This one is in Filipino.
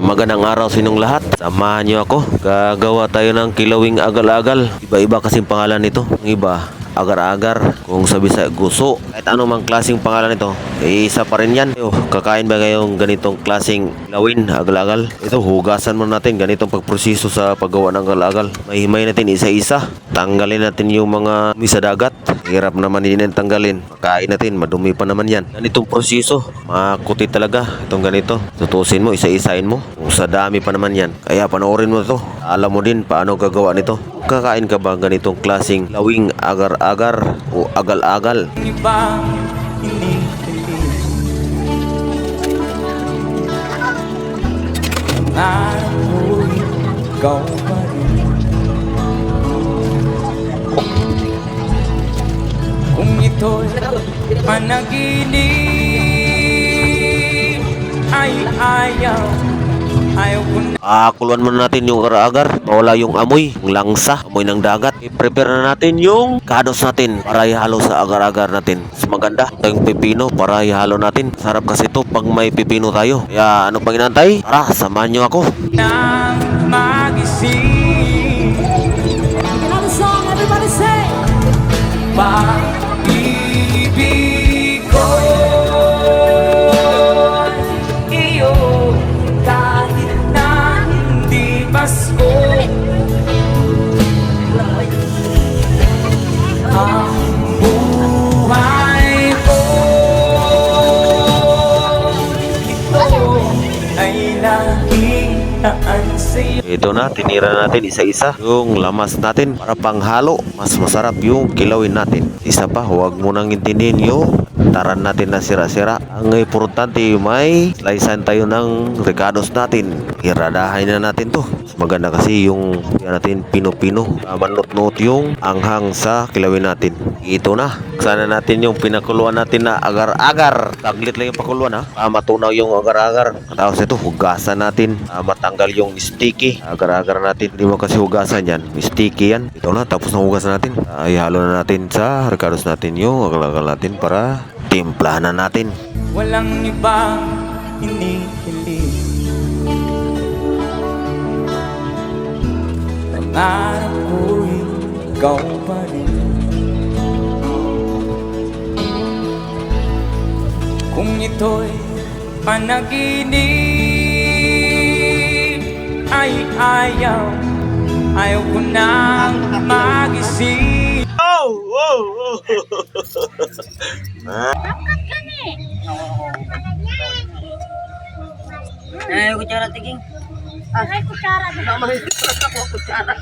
Magandang araw sa inyong lahat. Samahan niyo ako. Gagawa tayo ng kilawing agal-agal. Iba-iba kasing pangalan nito. Ang iba, agar-agar. Kung sabi sa guso. Kahit ano mang klaseng pangalan nito, eh, isa pa rin yan. Yo, kakain ba kayong ganitong klaseng kilawin, agal-agal? Ito, hugasan mo natin ganitong pagproseso sa paggawa ng agal-agal. Mahimay natin isa-isa. Tanggalin natin yung mga dumi sa dagat. Hirap naman din yan tanggalin. Makain natin, madumi pa naman yan. Ganitong proseso, makuti talaga itong ganito. Tutusin mo, isa-isain mo. Kung sa dami pa naman yan. Kaya panoorin mo to. Alam mo din paano gagawa nito. Kakain ka ba ganitong klaseng lawing agar-agar o agal-agal? ko'y ikaw pa ito'y panaginip Ay ayaw, ayaw ko na Pakuluan muna natin yung agar-agar. Mawala yung amoy, yung langsa, amoy ng dagat. I-prepare na natin yung kados natin para ihalo sa agar-agar natin. Mas maganda tayong pipino para ihalo natin. Sarap kasi ito pag may pipino tayo. Kaya ano pang inantay? Tara, samahan nyo ako. nang magising Another song, everybody say. Pag-ibig Ito na, tinira natin isa-isa yung lamas natin para panghalo. Mas masarap yung kilawin natin. Isa pa, huwag mo nang intindihin yung taran natin na sira-sira. Ang importante, may slicean tayo ng recados natin. Iradahay na natin to. Maganda kasi yung natin pino-pino. Uh, Manot-not yung anghang sa kilawin natin. Ito na. Sana natin yung pinakuluan natin na agar-agar. Taglit lang yung pakuluan ha. Ah, matunaw yung agar-agar. Tapos ito, hugasan natin. Ah, matanggal yung sticky. Agar-agar natin. Hindi mo kasi hugasan yan. Sticky yan. Ito na, tapos na hugasan natin. Ah, ihalo na natin sa recados natin yung agar-agar natin para timplahan na natin. Walang ibang hinihiling Pangarap ko'y ikaw pa rin. Kung ito'y panaginip Ay ayaw, ayaw ko nang magising. Eh, kutsara tiging. Ah, may kutsara din. Mama, hindi ko na.